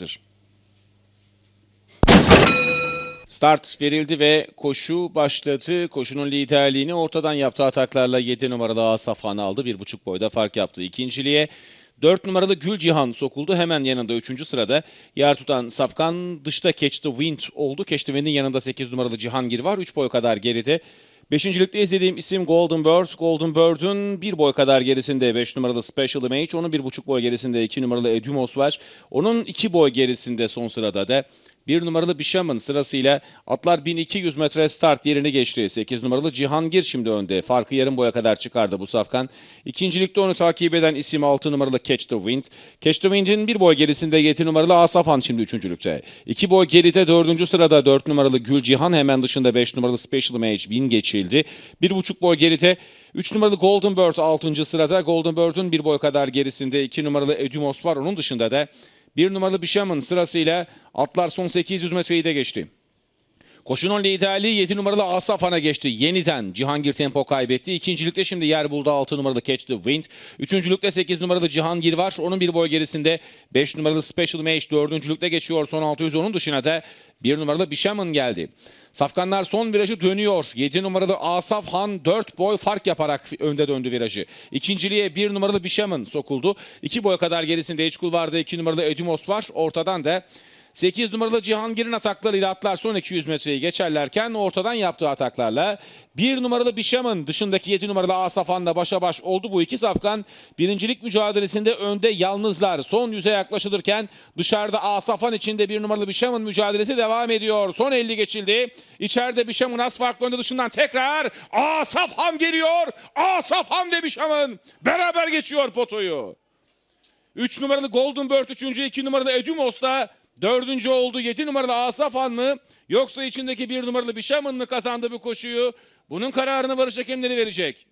Hazır. Start verildi ve koşu başladı. Koşunun liderliğini ortadan yaptığı ataklarla 7 numaralı Asaf Han aldı. 1,5 boyda fark yaptı. İkinciliğe 4 numaralı Gül Cihan sokuldu. Hemen yanında 3. sırada yer tutan Safkan dışta Catch the Wind oldu. Catch the Wind'in yanında 8 numaralı Cihangir var. 3 boy kadar geride. Beşincilikte izlediğim isim Golden Bird. Golden Bird'ün bir boy kadar gerisinde 5 numaralı Special Image. Onun bir buçuk boy gerisinde 2 numaralı Edumos var. Onun 2 boy gerisinde son sırada da bir numaralı Bisham'ın sırasıyla atlar 1200 metre start yerini geçti. 8 numaralı Cihangir şimdi önde. Farkı yarım boya kadar çıkardı bu safkan. İkincilikte onu takip eden isim 6 numaralı Catch the Wind. Catch the Wind'in bir boy gerisinde 7 numaralı Asafan şimdi üçüncülükte. 2 boy geride dördüncü sırada 4 numaralı Gül Cihan hemen dışında 5 numaralı Special Image 1000 geçildi. 1,5 boy geride 3 numaralı Golden Bird 6. sırada. Golden Bird'ün bir boy kadar gerisinde 2 numaralı Edumos var. Onun dışında da 1 numaralı Bisham'ın sırasıyla atlar son 800 metreyi de geçti. Koşunun liderliği 7 numaralı Asafan'a geçti. Yeniden Cihangir tempo kaybetti. İkincilikte şimdi yer buldu 6 numaralı Catch the Wind. Üçüncülükte 8 numaralı Cihangir var. Onun bir boy gerisinde 5 numaralı Special Mage dördüncülükte geçiyor. Son 600 onun dışına da 1 numaralı Bisham'ın geldi. Safkanlar son virajı dönüyor. 7 numaralı Asaf Han 4 boy fark yaparak önde döndü virajı. İkinciliğe 1 numaralı Bisham'ın sokuldu. 2 boy kadar gerisinde Eçkul vardı. 2 numaralı Edumos var. Ortadan da 8 numaralı Cihangir'in ataklarıyla atlar son 200 metreyi geçerlerken ortadan yaptığı ataklarla 1 numaralı Bişam'ın dışındaki 7 numaralı Asafan'la başa baş oldu bu iki safkan. Birincilik mücadelesinde önde yalnızlar. Son yüze yaklaşılırken dışarıda Asafan içinde 1 numaralı Bişam'ın mücadelesi devam ediyor. Son 50 geçildi. İçeride Bişam'ın az farklı önde dışından tekrar Asafan geliyor. Asafan ve Bişam'ın beraber geçiyor potoyu. 3 numaralı Golden Bird 3. 2 numaralı Edumos da 4. oldu. 7 numaralı Asafan mı yoksa içindeki 1 numaralı Bişam'ın mı kazandı bu koşuyu? Bunun kararını varış hakemleri verecek.